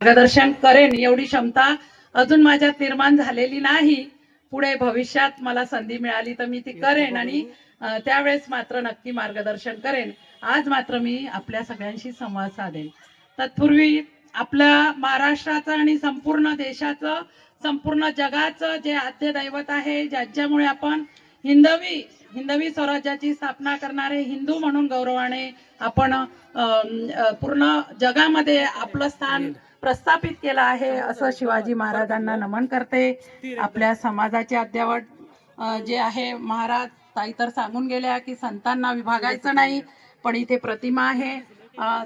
मार्गदर्शन करेन एवढी क्षमता अजून माझ्यात निर्माण झालेली नाही. पुढे भविष्यात मला संधी मिळाली तर मी ती करेन आणि त्यावेळेस मात्र नक्की मार्गदर्शन करेन. आज मात्र मी आपल्या सगळ्यांशी संवाद साधेन. तत्पूर्वी आपल्या महाराष्ट्राचं आणि संपूर्ण देशाचं संपूर्ण जगाचं जे आद्य दैवत आहे ज्याच्यामुळे आपण हिंदवी हिंदवी स्वराज्याची स्थापना करणारे हिंदू म्हणून गौरवाने आपण पूर्ण जगामध्ये आपलं स्थान प्रस्थापित केलं आहे असं शिवाजी महाराजांना नमन करते. आपल्या समाजाचे अद्यावट अ, जे आहे महाराज ताई तर सांगून गेल्या की संतांना विभागायचं नाही पण इथे प्रतिमा आहे.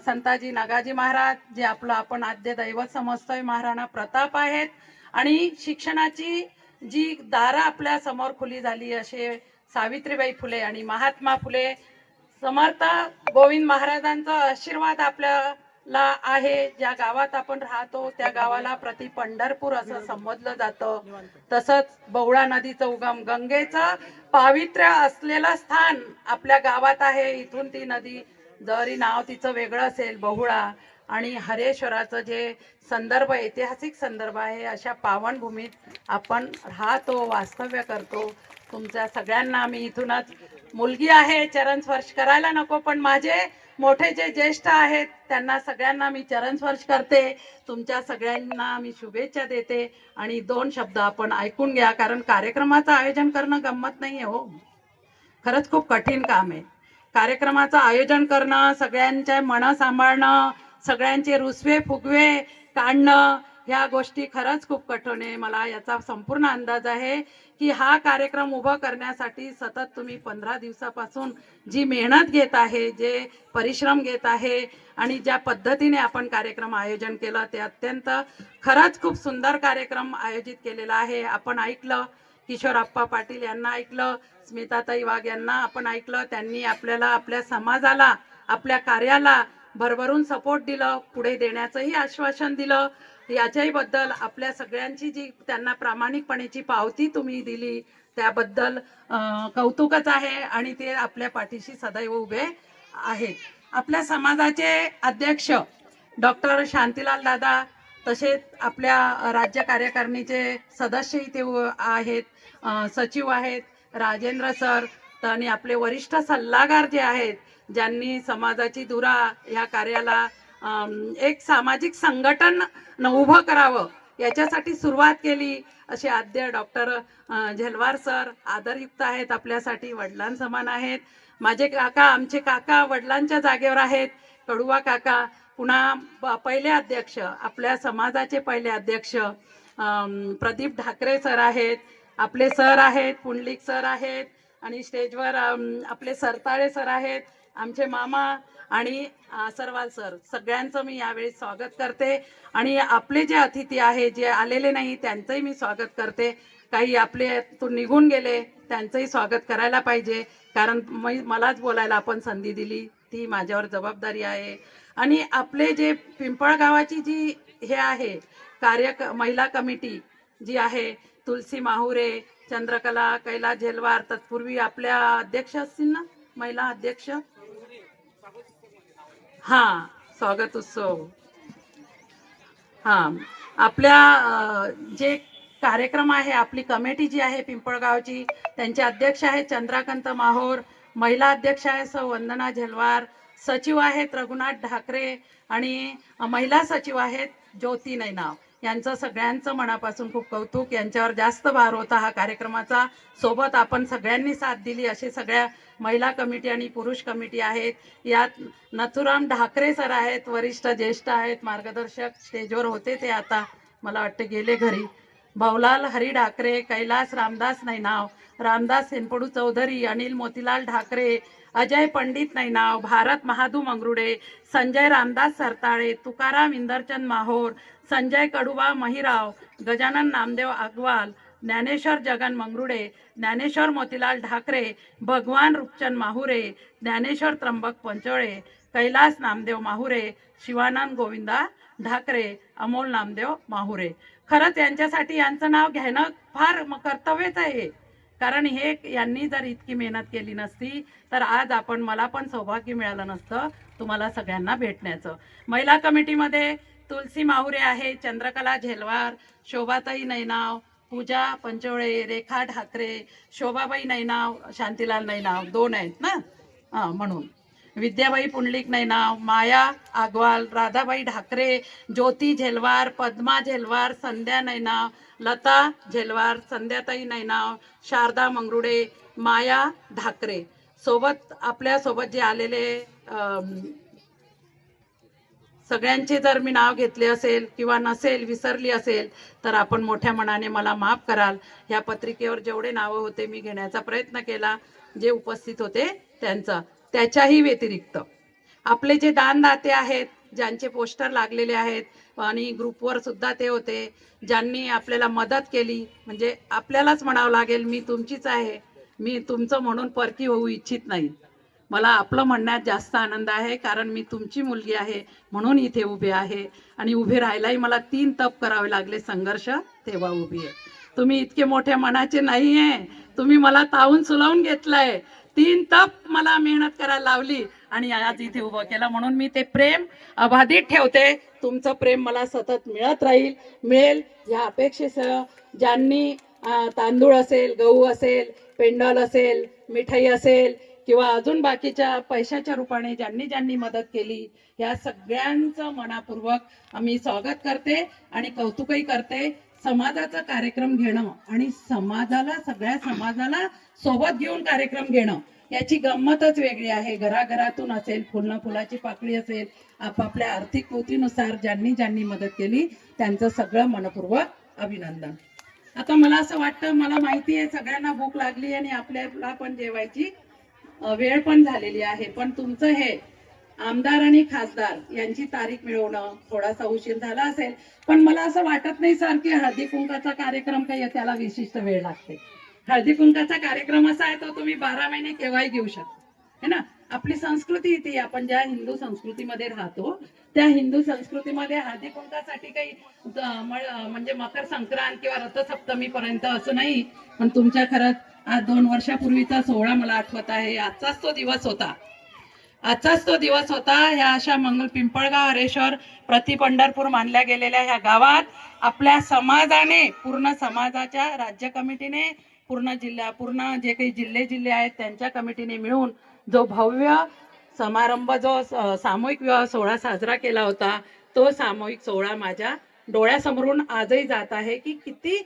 संताजी नागाजी महाराज जे आपलं आपण आद्य दैवत समजतोय महाराणा प्रताप आहेत. आणि शिक्षणाची जी दारं आपल्यासमोर खुली झाली असे सावित्रीबाई फुले आणि महात्मा फुले समर्थ गोविंद महाराजांचा आशीर्वाद ला आहे ज्या गावात आपण राहतो त्या गावाला प्रति पंढरपूर असं संबोधलं जातं. तसंच बवळा नदीचं उगम गंगेचं पावित्र्य असलेलं स्थान आपल्या गावात आहे. इथून ती नदी जरी नाव तिचं वेगळं असेल बहुळा आणि हरेश्वराचं जे संदर्भ ऐतिहासिक संदर्भ आहे अशा पावनभूमीत आपण राहतो वास्तव्य करतो. तुमच्या सगळ्यांना मी इथूनच मुलगी आहे चरण स्पर्श करायला नको पण माझे मोठे जे ज्येष्ठ आहेत त्यांना सगळ्यांना मी चरण स्पर्श करते. तुमच्या सगळ्यांना मी शुभेच्छा देते. आणि दोन शब्द आपण ऐकून घ्या कारण कार्यक्रमाचं आयोजन करणं गंमत नाही आहे हो. खरंच खूप कठीण काम आहे. कार्यक्रमाचं आयोजन करणं सगळ्यांच्या मनं सांभाळणं सगळ्यांचे रुसवे फुगवे काढणं ह्या गोष्टी खरंच खूप कठीण आहे. मला याचा संपूर्ण अंदाज आहे की हा कार्यक्रम उभा करण्यासाठी सतत तुम्ही पंधरा दिवसापासून जी मेहनत घेत आहे जे परिश्रम घेत आहे आणि ज्या पद्धतीने आपण कार्यक्रम आयोजन केलं ते अत्यंत खरंच खूप सुंदर कार्यक्रम आयोजित केलेला आहे. आपण ऐकलं किशोर आप्पा पाटील यांना ऐकलं स्मिताताई वाघ यांना आपण ऐकलं त्यांनी आपल्याला आपल्या समाजाला आपल्या कार्याला भरभरून सपोर्ट दिलं पुढे देण्याचंही आश्वासन दिलं. याच्याही बद्दल आपल्या सगळ्यांची जी त्यांना प्रामाणिकपणेची पावती तुम्ही दिली त्याबद्दल कौतुकच आहे आणि ते आपल्या पाठीशी सदैव उभे आहेत. आपल्या समाजाचे अध्यक्ष डॉक्टर शांतीलाल दादा तसेच आपल्या राज्य कार्यकारिणीचे सदस्यही ते आहेत सचिव आहेत राजेंद्र सर आणि आपले वरिष्ठ सल्लागार जे आहेत ज्यांनी समाजाची दुरा या कार्याला एक सामाजिक संघटन न उभं करावं याच्यासाठी सुरुवात केली. असे आद्य डॉक्टर झेलवार सर आदरयुक्त आहेत आपल्यासाठी वडिलांसमान आहेत. माझे काका आमचे काका वडिलांच्या जागेवर आहेत. कडुवा काका पुन्हा प- पहिले अध्यक्ष आपल्या समाजाचे पहिले अध्यक्ष प्रदीप ढाकरे सर आहेत. आपले सर आहेत पुंडलिक सर आहेत. आणि स्टेजवर आपले सरताळे सर आहेत. आमचे मामा आणि सर्वाल सरवाल सर सगळ्यांचं मी यावेळी स्वागत करते. आणि आपले जे अतिथी आहे जे आलेले नाही त्यांचंही मी स्वागत करते. काही आपले तू निघून गेले त्यांचंही स्वागत करायला पाहिजे. कारण मी मलाच बोलायला आपण संधी दिली. ती माझ्यावर जबाबदारी आहे. आणि आपले जे पिंपळगावाची जी हे आहे कार्य महिला कमिटी जी आहे तुलसी माहुरे चंद्रकला कैला झेलवार तत्पूर्वी आपल्या अध्यक्ष असतील ना? महिला अध्यक्ष? हा स्वागत उत्सव हा आपल्या जे कार्यक्रम आहे आपली कमिटी जी आहे पिंपळगावची त्यांचे अध्यक्ष आहेत चंद्राकांत माहोर महिला अध्यक्ष आहे सौ वंदना झेलवार सचिव आहेत रघुनाथ ढाकरे आणि महिला सचिव आहेत ज्योती नैनाव. यांचं सगळ्यांचं मनापासून खूप कौतुक. यांच्यावर जास्त भार होता हा कार्यक्रमाचा. सोबत आपण सगळ्यांनी साथ दिली. असे सगळ्या महिला कमिटी आणि पुरुष कमिटी आहेत. यात नथुराम ढाकरे सर आहेत वरिष्ठ ज्येष्ठ आहेत मार्गदर्शक स्टेजवर होते ते आता. मला वाटतं गेले घरी. भाऊलाल हरी ढाकरे कैलास रामदास नैनाव रामदास सेनपडू चौधरी अनिल मोतीलाल ढाकरे अजय पंडित नैनाव भारत महादू मंगरुडे संजय रामदास सरताळे तुकाराम इंदरचंद माहोर संजय कडुबा महिराव गजानन नामदेव अग्वाल ज्ञानेश्वर जगन मंगरुडे ज्ञानेश्वर मोतीलाल ढाकरे भगवान रूपचंद माहुरे ज्ञानेश्वर त्र्यंबक पंचोळे कैलास नामदेव माहुरे शिवानंद गोविंदा ढाकरे अमोल नामदेव माहुरे. खरंच यांच्यासाठी यांचं नाव घेणं फार कर्तव्यच आहे. कारण हे यांनी जर इतकी मेहनत केली नसती तर आज आपण मला पण सौभाग्य मिळालं नसतं तुम्हाला सगळ्यांना भेटण्याचं. महिला कमिटीमध्ये तुलसी माहुरे आहे चंद्रकला झेलवार शोभाताई नैनाव पूजा पंचोळे रेखा ठाकरे शोभाबाई नैनाव शांतीलाल नैनाव दोन आहेत ना? म्हणून. विद्याबाई पुंडलिक नैनाव माया आगवाल राधाबाई ढाकरे ज्योती झेलवार पद्मा झेलवार संध्या नैनाव लता झेलवार संध्याताई नैनाव शारदा मंगरुडे माया ढाकरे सोबत आपल्यासोबत जे आलेले सगळ्यांचे जर मी नाव घेतले असेल किंवा नसेल विसरली असेल तर आपण मोठ्या मनाने मला माफ कराल. ह्या पत्रिकेवर जेवढे नावं होते मी घेण्याचा प्रयत्न केला. जे उपस्थित होते त्यांचा. त्याच्याही व्यतिरिक्त आपले जे दानदाते आहेत ज्यांचे पोस्टर लागलेले आहेत आणि ग्रुपवर सुद्धा ते होते. ज्यांनी आपल्याला मदत केली म्हणजे आपल्यालाच म्हणावं लागेल मी तुमचीच आहे. मी तुमचं म्हणून परकी होऊ इच्छित नाही. मला आपलं म्हणण्यात जास्त आनंद आहे कारण मी तुमची मुलगी आहे म्हणून इथे उभे आहे. आणि उभे राहायलाही मला तीन तप करावे लागले संघर्ष तेव्हा उभी आहे. तुम्ही इतके मोठ्या मनाचे नाही आहे तुम्ही मला तावून सुलावून घेतलंय. तीन तप मला मेहनत करायला लावली. आणि आज इथे उभं केलं म्हणून मी ते प्रेम अबाधित ठेवते. तुमचं प्रेम मला सतत मिळत राहील मिळेल. ह्या अपेक्षेसह ज्यांनी तांदूळ असेल गहू असेल पेंडॉल असेल मिठाई असेल किंवा अजून बाकीच्या पैशाच्या रूपाने ज्यांनी ज्यांनी मदत केली या सगळ्यांचं मनापूर्वक आम्ही स्वागत करते आणि कौतुकही करते. समाजाचा कार्यक्रम घेणं आणि समाजाला सगळ्या समाजाला सोबत घेऊन कार्यक्रम घेणं. याची गंमतच वेगळी आहे. घराघरातून असेल फुलं फुलाची पाकळी असेल आपापल्या आर्थिक कृतीनुसार ज्यांनी ज्यांनी मदत केली त्यांचं सगळं मनपूर्वक अभिनंदन. आता मला असं वाटतं मला माहिती आहे सगळ्यांना भूक लागली आणि आपल्याला पण जेवायची वेळ पण झालेली आहे. पण तुमचं हे आमदार आणि खासदार यांची तारीख मिळवणं थोडासा उशीर झाला असेल. पण मला असं वाटत नाही सर की हळदी कुंकाचा कार्यक्रम काही त्याला विशिष्ट वेळ लागते. हळदी कुंकाचा कार्यक्रम असा आहे तो तुम्ही बारा महिने केव्हाही घेऊ शकता. है ना? आपली संस्कृती ती आपण ज्या हिंदू संस्कृतीमध्ये राहतो त्या हिंदू संस्कृतीमध्ये हळदी कुंकासाठी काही म्हणजे मकर संक्रांत किंवा रथसप्तमी पर्यंत असं नाही. पण तुमच्या खरंच आज दोन वर्षापूर्वीचा सोहळा मला आठवत आहे. आजचाच तो दिवस होता. आजचाच तो दिवस होता. ह्या अशा मंगल पिंपळगाव हरेश्वर प्रति पंढरपूर मानल्या गेलेल्या ह्या गावात आपल्या समाजाने पूर्ण समाजाच्या राज्य कमिटीने पूर्ण जिल्हा पूर्ण जे काही जिल्हे जिल्हे आहेत त्यांच्या कमिटीने मिळून जो भव्य समारंभ जो सामूहिक विवाह सोहळा साजरा केला होता तो सामूहिक सोहळा माझ्या डोळ्यासमोरून आजही जात आहे की किती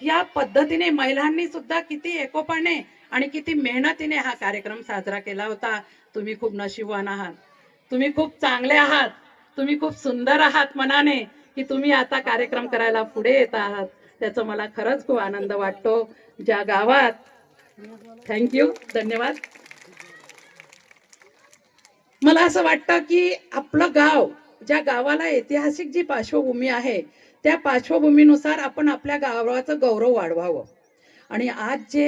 या पद्धतीने महिलांनी सुद्धा किती एकोपाने आणि किती मेहनतीने हा कार्यक्रम साजरा केला होता. तुम्ही खूप नशीबवान आहात. तुम्ही खूप चांगले आहात. तुम्ही खूप सुंदर आहात मनाने की तुम्ही आता कार्यक्रम करायला पुढे येत आहात. त्याचा मला खरंच खूप आनंद वाटतो. ज्या गावात थँक्यू धन्यवाद. मला असं वाटतं की आपलं गाव ज्या गावाला ऐतिहासिक जी पार्श्वभूमी आहे त्या पार्श्वभूमीनुसार आपण आपल्या गावाचं गौरव वाढवावं. आणि आज जे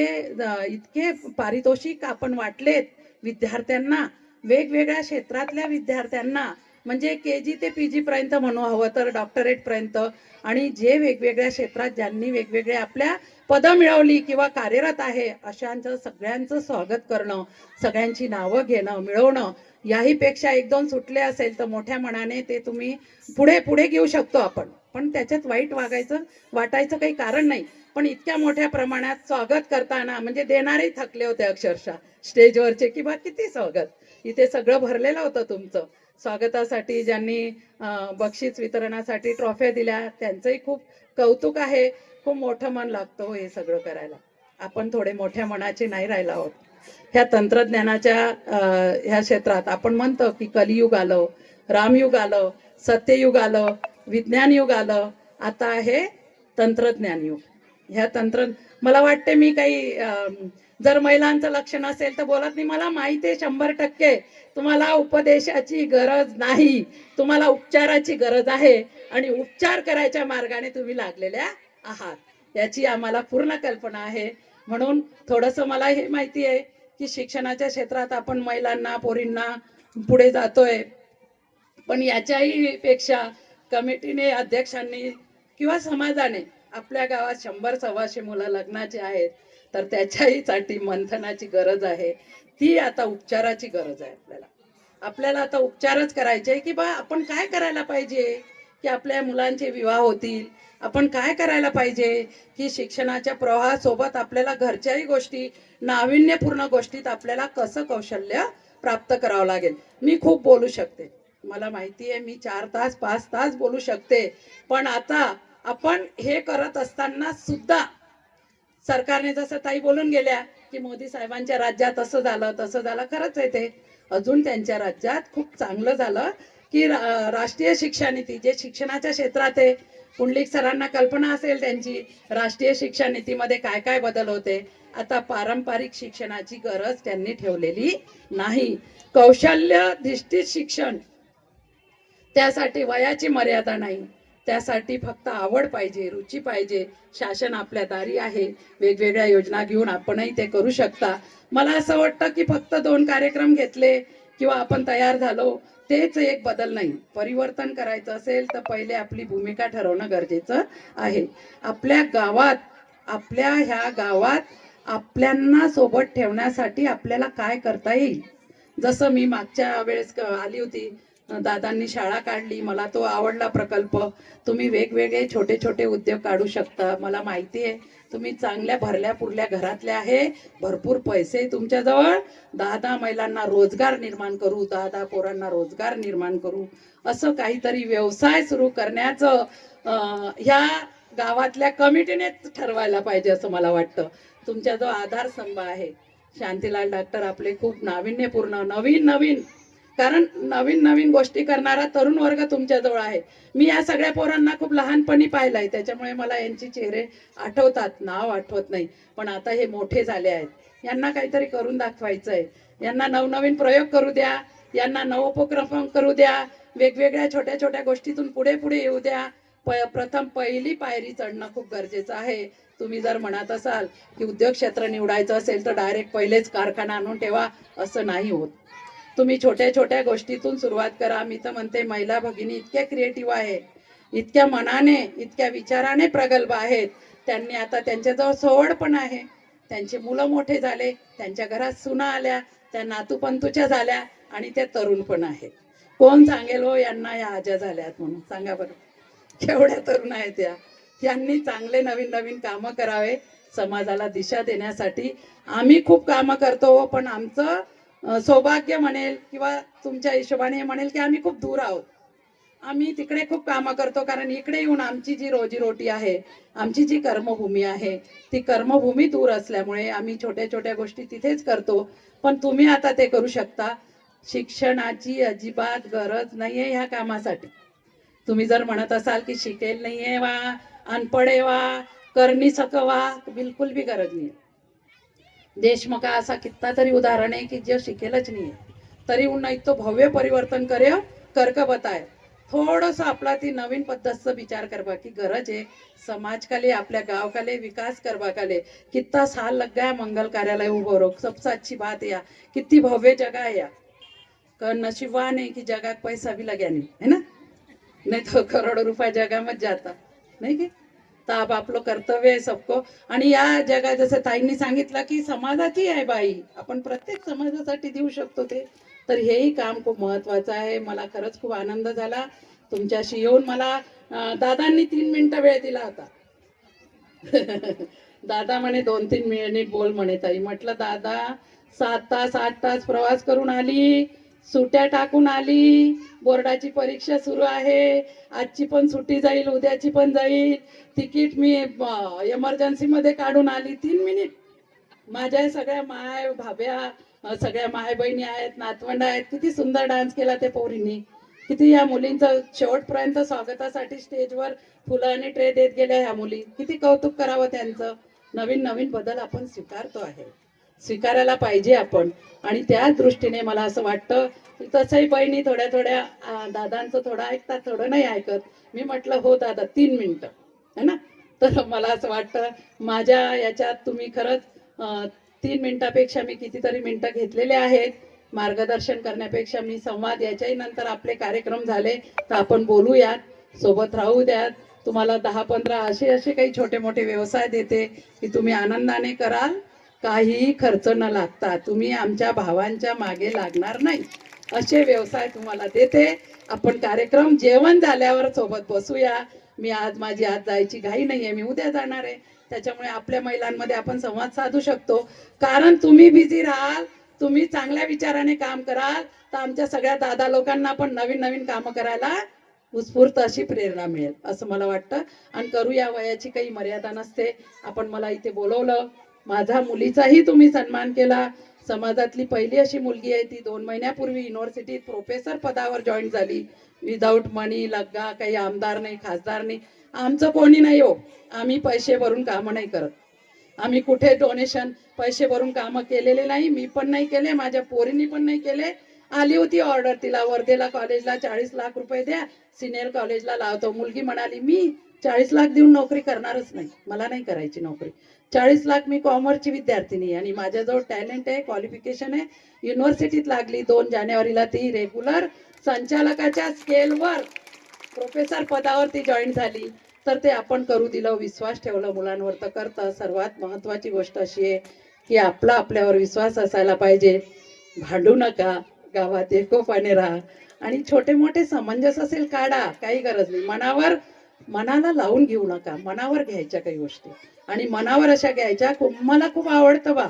इतके पारितोषिक आपण वाटलेत विद्यार्थ्यांना वेगवेगळ्या क्षेत्रातल्या विद्यार्थ्यांना म्हणजे के जी ते पी जी पर्यंत म्हणू हवं तर डॉक्टरेट पर्यंत. आणि जे वेगवेगळ्या क्षेत्रात ज्यांनी वेगवेगळे आपल्या पदं मिळवली किंवा कार्यरत आहे अशांचं सगळ्यांचं स्वागत करणं सगळ्यांची नावं घेणं मिळवणं याही पेक्षा एक दोन सुटले असेल तर मोठ्या मनाने ते तुम्ही पुढे पुढे घेऊ शकतो आपण. पण त्याच्यात वाईट वागायचं वाटायचं काही कारण नाही. पण इतक्या मोठ्या प्रमाणात स्वागत करताना म्हणजे देणारे थकले होते अक्षरशः स्टेजवरचे किंवा किती स्वागत इथे सगळं भरलेलं होतं तुमचं. स्वागतासाठी ज्यांनी बक्षीस वितरणासाठी ट्रॉफ्या दिल्या त्यांचंही खूप कौतुक आहे. खूप मोठं मन लागतं हो हे सगळं करायला. आपण थोडे मोठ्या मनाचे नाही राहिला आहोत. ह्या तंत्रज्ञानाच्या ह्या क्षेत्रात आपण म्हणतो की कलियुग आलं रामयुग आलं सत्ययुग आलं विज्ञान युग आलं आता आहे तंत्रज्ञान युग ह्या तंत्र मला वाटते मी काही अं, जर महिलांचं लक्ष नसेल तर बोलत नाही. मला माहिती आहे शंभर टक्के. तुम्हाला उपदेशाची गरज नाही. तुम्हाला उपचाराची गरज आहे. आणि उपचार करायच्या मार्गाने तुम्ही लागलेल्या आहात. याची आम्हाला पूर्ण कल्पना आहे. म्हणून थोडस मला हे माहिती आहे की शिक्षणाच्या क्षेत्रात आपण महिलांना पोरींना पुढे जातोय. पण याच्याही पेक्षा कमिटीने अध्यक्षांनी किंवा समाजाने आपल्या गावात शंभर सव्वाशे मुलं लग्नाचे आहेत. तर त्याच्याहीसाठी मंथनाची गरज आहे. ती आता उपचाराची गरज आहे आपल्याला. आपल्याला आता उपचारच करायचे आहे की बा आपण काय करायला पाहिजे? की आपल्या मुलांचे विवाह होतील. आपण काय करायला पाहिजे? की शिक्षणाच्या प्रवाहासोबत आपल्याला घरच्याही गोष्टी नाविन्यपूर्ण गोष्टीत आपल्याला कसं कौशल्य प्राप्त करावं लागेल? मी खूप बोलू शकते. मला माहिती आहे मी चार तास पाच तास बोलू शकते. पण आता आपण हे करत असताना सुद्धा सरकारने जसं ताई बोलून गेल्या की मोदी साहेबांच्या राज्यात असं झालं तसं झालं खरंच आहे ते. अजून त्यांच्या राज्यात खूप चांगलं झालं की राष्ट्रीय शिक्षा नीती जे शिक्षणाच्या क्षेत्रात आहे पुंडलिक सरांना कल्पना असेल त्यांची राष्ट्रीय शिक्षा नीतीमध्ये काय काय बदल होते आता पारंपरिक शिक्षणाची गरज त्यांनी ठेवलेली नाही. कौशल्य धिष्ठित शिक्षण त्यासाठी वयाची मर्यादा नाही. त्यासाठी फक्त आवड पाहिजे रुची पाहिजे. शासन आपल्या दारी आहे. वेगवेगळ्या योजना घेऊन आपणही ते करू शकता. मला असं वाटतं की फक्त दोन कार्यक्रम घेतले किंवा आपण तयार झालो तेच एक बदल नाही. परिवर्तन करायचं असेल तर पहिले आपली भूमिका ठरवणं गरजेचं आहे. आपल्या गावात आपल्या ह्या गावात आपल्यांना सोबत ठेवण्यासाठी आपल्याला काय करता येईल? जसं मी मागच्या वेळेस आली होती दादांनी शाळा काढली मला तो आवडला प्रकल्प. तुम्ही वेगवेगळे छोटे छोटे उद्योग काढू शकता. मला माहिती आहे तुम्ही चांगल्या भरल्या पुरल्या घरातल्या आहे. भरपूर पैसे तुमच्याजवळ. दहा दहा महिलांना रोजगार निर्माण करू दहा दहा पोरांना रोजगार निर्माण करू. असं काहीतरी व्यवसाय सुरू करण्याचं ह्या गावातल्या कमिटीनेच ठरवायला पाहिजे असं मला वाटतं. तुमच्याजवळ आधारस्तंभ आहे. शांतीलाल डॉक्टर आपले खूप नाविन्यपूर्ण नवीन नवीन कारण नवीन नवीन गोष्टी करणारा तरुण वर्ग तुमच्याजवळ आहे. मी या सगळ्या पोरांना खूप लहानपणी पाहिलंय. त्याच्यामुळे मला यांची चेहरे आठवतात नाव आठवत नाही. पण आता हे मोठे झाले आहेत. यांना काहीतरी करून दाखवायचं आहे यांना नवनवीन प्रयोग करू द्या. यांना नवोपक्रम करू द्या. वेगवेगळ्या छोट्या छोट्या गोष्टीतून पुढे पुढे येऊ द्या. प- प्रथम पहिली पायरी चढणं खूप गरजेचं आहे. तुम्ही जर म्हणत असाल की उद्योग क्षेत्र निवडायचं असेल तर डायरेक्ट पहिलेच कारखाना आणून ठेवा. असं नाही होत. तुम्ही छोट्या छोट्या गोष्टीतून सुरुवात करा. मी तर म्हणते महिला भगिनी इतक्या क्रिएटिव्ह आहे इतक्या मनाने इतक्या विचाराने प्रगल्भ आहेत. त्यांनी आता त्यांच्याजवळ सोवड पण आहे. त्यांचे मुलं मोठे झाले त्यांच्या घरात सुना आल्या त्या नातूपंतूच्या झाल्या आणि त्या तरुण पण आहेत. कोण सांगेल हो यांना या आजा झाल्यात म्हणून? सांगा बरं. केवढ्या तरुण आहेत या. यांनी चांगले नवीन नवीन कामं करावे समाजाला दिशा देण्यासाठी. आम्ही खूप कामं करतो हो, पण आमचं सौभाग्य म्हणेल किंवा तुमच्या हिशोबाने म्हणेल की आम्ही खूप दूर आहोत. आम्ही तिकडे खूप कामं करतो कारण इकडे येऊन आमची जी रोजीरोटी आहे आमची जी कर्मभूमी आहे ती कर्मभूमी दूर असल्यामुळे आम्ही छोट्या छोट्या गोष्टी तिथेच करतो. पण तुम्ही आता ते करू शकता. शिक्षणाची अजिबात गरज नाहीये ह्या कामासाठी. तुम्ही जर म्हणत असाल की शिकेल नाहीये वा अनपड आहे वा करणी सकवा बिलकुल बी गरज नाही देश देशमुखा असा कित्ता तरी उदाहरण आहे की जो शिकेलच नाही तरी उन्हा इतकं भव्य परिवर्तन करे कर्क बताय थोडस आपला ती नवीन पद्धतचा विचार करवा की गरज आहे. समाज काले आपल्या गाव काले विकास करवा काले कितना साल लग गया मंगल कार्यालय उभो रो सबसे अच्छी बात या. किती भव्य जगह है या. क नशिबवान है की जगह पैसा भी लग्या नहीं है ना? नहीं तो करोड़ो रुपया जगह मत जाता. नाही की? तर आप आपलं कर्तव्य आहे सबको. आणि या जगात जसं ताईंनी सांगितलं की समाजाची आहे बाई. आपण प्रत्येक समाजासाठी देऊ शकतो ते. तर हेही काम खूप महत्वाचं आहे. मला खरंच खूप आनंद झाला. तुमच्याशी येऊन मला दादांनी तीन मिनिटं वेळ दिला होता. दादा म्हणे दोन तीन मिनिट बोल म्हणे ताई. म्हटलं दादा सात तास आठ तास प्रवास करून आली. सुट्या टाकून आली. बोर्डाची परीक्षा सुरू आहे. आजची पण सुट्टी जाईल उद्याची पण जाईल. तिकीट मी एमर्जन्सी मध्ये काढून आली. तीन मिनिट माझ्या सगळ्या माय भाभ्या सगळ्या माय बहिणी आहेत नातवंड आहेत. किती सुंदर डान्स केला त्या पोरींनी. किती या मुलींचं शेवटपर्यंत स्वागतासाठी स्टेजवर फुलं आणि ट्रे देत गेल्या ह्या मुली. किती कौतुक करावं त्यांचं. नवीन नवीन बदल आपण स्वीकारतो आहे. स्वीकारायला पाहिजे आपण. आणि त्याच दृष्टीने मला असं वाटतं तसंही बहिणी थोड्या थोड्या दादांचं थोडं ऐकतात थोडं नाही ऐकत. मी म्हटलं हो दादा तीन मिनटं. है ना? तर मला असं वाटतं माझ्या याच्यात तुम्ही खरंच तीन मिनटापेक्षा मी कितीतरी मिनिटं घेतलेले आहेत. मार्गदर्शन करण्यापेक्षा मी संवाद याच्याही नंतर आपले कार्यक्रम झाले तर आपण बोलूयात. सोबत राहू द्यात तुम्हाला दहा पंधरा असे असे काही छोटे मोठे व्यवसाय देते की तुम्ही आनंदाने कराल. काहीही खर्च न लागता तुम्ही आमच्या भावांच्या मागे लागणार नाही. असे व्यवसाय तुम्हाला देते. आपण कार्यक्रम जेवण झाल्यावर सोबत बसूया. मी आज माझी आज जायची घाई नाहीये. मी उद्या जाणार आहे. त्याच्यामुळे आपल्या महिलांमध्ये आपण संवाद साधू शकतो. कारण तुम्ही बिझी राहाल. तुम्ही चांगल्या विचाराने काम कराल. तर आमच्या सगळ्या दादा लोकांना पण नवीन नवीन कामं करायला उत्स्फूर्त अशी प्रेरणा मिळेल असं मला वाटतं. आणि करू या वयाची काही मर्यादा नसते. आपण मला इथे बोलवलं. माझा मुलीचाही तुम्ही सन्मान केला. समाजातली पहिली अशी मुलगी आहे ती दोन महिन्यापूर्वी युनिव्हर्सिटीत प्रोफेसर पदावर जॉईन झाली. विदाऊट मनी लग्गा काही आमदार नाही खासदार नाही. आमचं कोणी नाही हो. आम्ही पैसे भरून कामं नाही करत. आम्ही कुठे डोनेशन पैसे भरून कामं केलेले नाही. मी पण नाही केले माझ्या पोरींनी पण नाही केले. आली होती ऑर्डर तिला वर्धेला कॉलेजला चाळीस लाख रुपये द्या. सिनियर कॉलेजला लावतो. मुलगी म्हणाली मी चाळीस लाख देऊन नोकरी करणारच नाही. मला नाही करायची नोकरी. चाळीस लाख मी कॉमर्सची विद्यार्थिनी आहे. आणि माझ्याजवळ टॅलेंट आहे क्वालिफिकेशन आहे. युनिव्हर्सिटीत लागली दोन जानेवारीला ती रेग्युलर संचालकाच्या स्केलवर प्रोफेसर पदावर ती जॉईन झाली. तर ते आपण करू दिलं विश्वास ठेवला मुलांवर. तर करतं सर्वात महत्वाची गोष्ट अशी आहे की आपला आपल्यावर विश्वास असायला पाहिजे. भांडू नका गावात एकोपाने राहा. आणि छोटे मोठे समंजस असेल काढा काही गरज नाही. मनावर मनाला लावून घेऊ नका. मनावर घ्यायच्या काही गोष्टी. आणि मनावर अशा घ्यायच्या मला खूप आवडतं बा.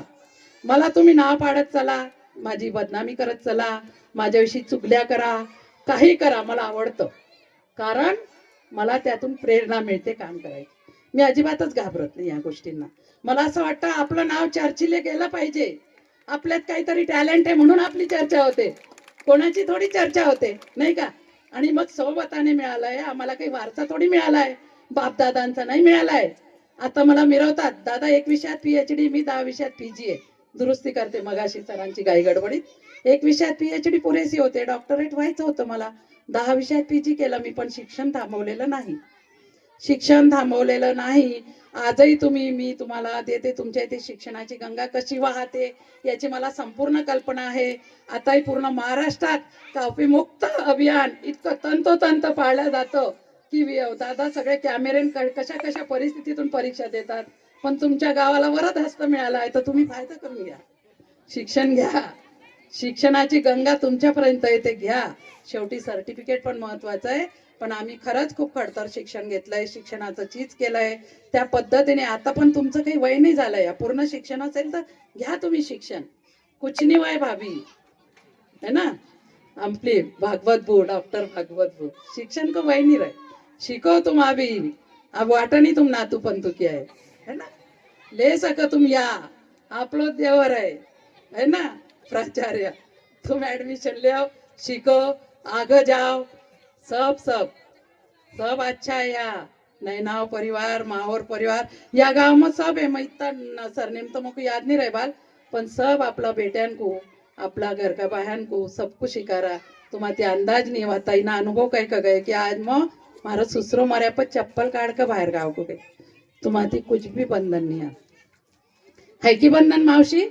मला तुम्ही नाव पाडत चला. माझी बदनामी करत चला. माझ्याविषयी चुगल्या करा. काही करा मला आवडतं. कारण मला त्यातून प्रेरणा मिळते काम करायची. मी अजिबातच घाबरत नाही या गोष्टींना. मला असं वाटतं आपलं नाव चर्चिले गेलं पाहिजे. आपल्यात काहीतरी टॅलेंट आहे म्हणून आपली चर्चा होते. कोणाची थोडी चर्चा होते नाही का? आणि मग सौवताने मिळालंय आम्हाला काही वारसा थोडी मिळालाय. बापदादांचा नाही मिळालाय. आता मला मिरवतात. दादा एक विषयात पीएचडी मी दहा विषयात पीजी आहे दुरुस्ती करते मगाशी सरांची गाई गडबडीत. एक विषयात पीएचडी पुरेशी होते. डॉक्टरेट व्हायचं होतं मला. दहा विषयात पीजी केलं मी पण शिक्षण थांबवलेलं नाही. शिक्षण थांबवलेलं नाही. आजही तुम्ही मी तुम्हाला देते तुमच्या इथे शिक्षणाची गंगा कशी वाहते याची मला संपूर्ण कल्पना आहे. आताही पूर्ण महाराष्ट्रात काफी मुक्त अभियान इतकं तंतोतंत पाळलं जातं की दादा सगळे कॅमेरे कशा कशा परिस्थितीतून परीक्षा देतात. पण तुमच्या गावाला वरद हस्त मिळाला आहे तर तुम्ही फायदा करून घ्या. शिक्षण घ्या. शिक्षणाची गंगा तुमच्यापर्यंत येते घ्या. शेवटी सर्टिफिकेट पण महत्वाचं आहे. पण आम्ही खरंच खूप खडतर शिक्षण घेतलंय शिक्षणाचं चीज केलंय. त्या पद्धतीने आता पण तुमचं काही वय नाही झालंय. पूर्ण शिक्षण असेल तर घ्या तुम्ही शिक्षण. कुछ वय भाभी. है ना? आपली भागवत भू डॉक्टर भागवत भू. शिक्षण को वय नाही रहे शिको तुम अभी अब तुम नातू पण किया है है ना? ले सको तुम या. आपलो देवर आहे. है ना? प्राचार्य. तुम ऍडमिशन लिया शिको आग जाओ सब सब. सब अच्छा है यहाँ नैनाव परिवार माहौर परिवार. या गांव में सब है मैं इतना सरनेम तो मुझको याद नहीं रहे बाल पण सब आपला बेट्यान को आपला घर का बहन को सबको शिकारा तुम्हारे अंदाज नाही हुआ ना अनुभव कह का गए की आज मग मारा सुसरो मार्या पर चप्पल काढ़ के बाहेर गाव को गए तुम्हारी कुछ भी बंधन नहीं है है की बंधन मावशी?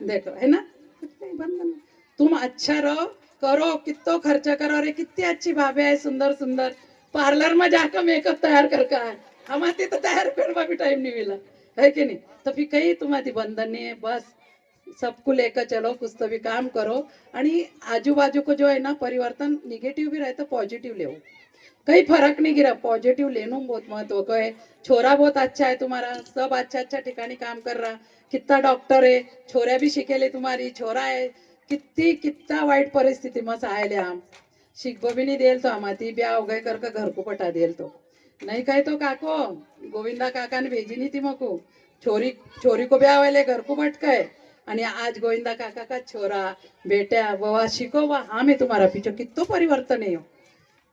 देखो है ना? बंधन. तुम अच्छा रहो. करो कितो खर्चा करो। अरे कितनी अच्छी भाभी है सुंदर सुंदर। पार्लर में जाकर मेकअप तैयार करके आए। हमारे तो तैयार करवा भी टाइम नहीं मिला। है कि नहीं? तो फिर कहीं तुम्हारी बंधन नहीं है बस। सबको लेकर चलो कुछ तो भी काम करो। आणि आजू बाजू को जो है ना परिवर्तन निगेटिव भी रहता पॉजिटिव ले कहीं फर्क नहीं गिरा। पॉजिटिव लेना बहुत महत्त्व का है। छोरा बहुत अच्छा है तुम्हारा। सब अच्छा अच्छा ठिकाणी काम कर रहा। कितना डॉक्टर है। छोऱ्या भी शिकेले तुम्हारी। छोरा है। किती कित्ता वाईट परिस्थिती मग आयले आम देल तो हमारी ब्याह गए करके घर को पटा देल तो. नहीं कहे तो काको? गोविंदा काका ने भेजी नहीं थी मको छोरी छोरी को ब्याह वाले घर को भटकाए आणि आज गोविंदा काका का छोरा बेटा बवा शिको वा हाँ मैं तुम्हारा पीछे कितो परिवर्तन है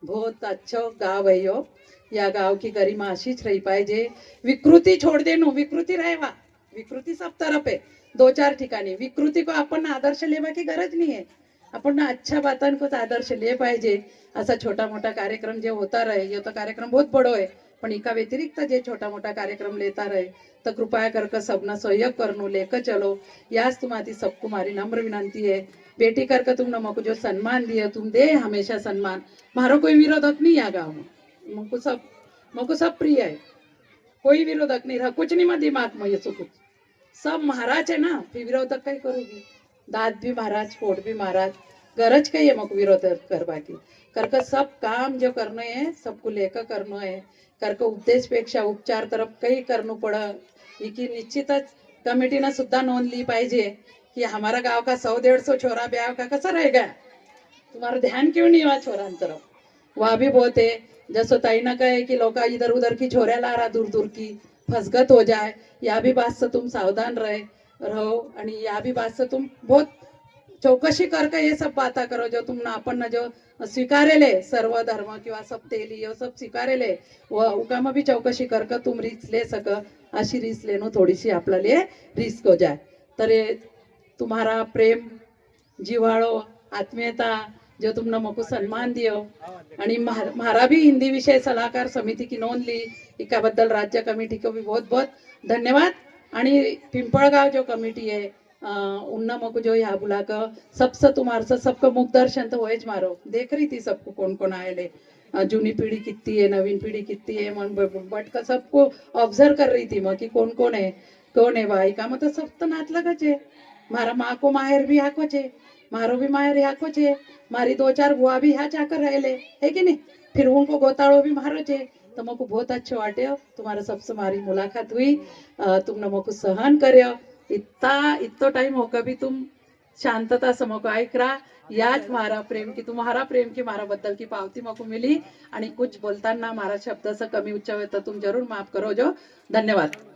बहुत अच्छा गाव है यो. या गाव की गरिमा अशीच रही पाहिजे. विकृती छोड़ देनो विकृती रहे वा विकृती सब तरफ है दो चार ठिकाणी. विकृती को आपण आदर्श लेवा की गरज नाही आहे आपण ना अच्छा बातान आदर्श ले पाहिजे. असा छोटा मोठा कार्यक्रम जे होता रहे ये तो कार्यक्रम बहुत बड़ो आहे. पण एका व्यतिरिक्त जे छोटा मोठा कार्यक्रम लेता रहे तर कृपया करके सबना सहयोग करनो लेकर चलो. यास तुम्हारी सबको कुमारी नम्र विनंती है. बेटी करके तुम हमको जो सम्मान दिया तुम दे हमेशा सम्मान. मारो कोई विरोधक नहीं या गाँव में. मुझको सब मुझको सब प्रिय है. कोई विरोधक नहीं रहा कुछ नहीं मैं दिमाग में ये सो कुछ. सब महाराज है ना, फिर विरोधक काही करूगी दात भी महाराज, पोट भी महाराज, गरज कही है मको विरोध करवा की करके सब काम जो करने है सबको लेकर करना है करके उपदेश पेक्षा उपचार तरफ़ काही करणं पड ही की निश्चितच कमिटीनं सुद्धा नोंद ली पाहिजे कि हमारा गाँव का सौ डेढ़ सौ छोरा ब्याह का कैसा रहेगा? तुम्हारा ध्यान क्यों नहीं हुआ छोरा तरफ़? वह भी बहुत है जसो ताई ना कहे कि लोग इधर उधर की छोऱ्या ला रहा दूर दूर की। फसगत हो जाए या भी बात से तुम सावधान रहे रहो आणि या भी बात से तुम बहुत चौकशी करके ये सब बाता करो जो तुम अपन न जो स्वीकारेले सर्व धर्म किंवा सब तेली यो सब स्वीकारेले व उकामा भी चौकशी करके तुम रिस्क ले सक अशी रिस्क लेनो थोडीशी आपल्याला रिस्क हो जाए। तर तुम्हारा प्रेम जिव्हाळो आत्मीयता जो तुमने मको सन्मान दियो. आणि म्हा- भी हिंदी विषय सलाहकार समिति की नोंद ली. इकाबद्दल राज्य कमिटी को भी बहुत बहुत धन्यवाद. आणि पिंपळगाव जो कमिटी है उन्ना मको जो यहाँ बुला कर सबसे तुम्हारे से सबका मुख दर्शन तो होएज मारो. देख रही थी सबको कौन कौन आए जुनी पीढ़ी किती है नवीन पीढ़ी किती है बटक बट का सबको ऑब्जर्व कर रही थी मग की कोण कोण है कोण है भाई का मतलब सब तो नातलगच आहे. मारा माको माहेर भी हाको छे मारो भी माहेर हाको छे मारी दो चार बुआ भी यहाँ जाकर रह ले। है कि नहीं? फिर उनको गोताड़ो भी मारो जे। तो मको बहुत अच्छो हो। तुम्हारा सबसे मारी मुलाकात हुई। तुमने मको सहन करो इतना इतना टाइम हो कभी तुम शांतता से मको ऐक रहा। याच मारा प्रेम की तुम्हारा प्रेम की मारा बद्दल की पावती मको मिली। आणि कुछ बोलताना मारा शब्द शब्दाचा कमी उच्चावे तर तुम जरूर माफ करो जो। धन्यवाद।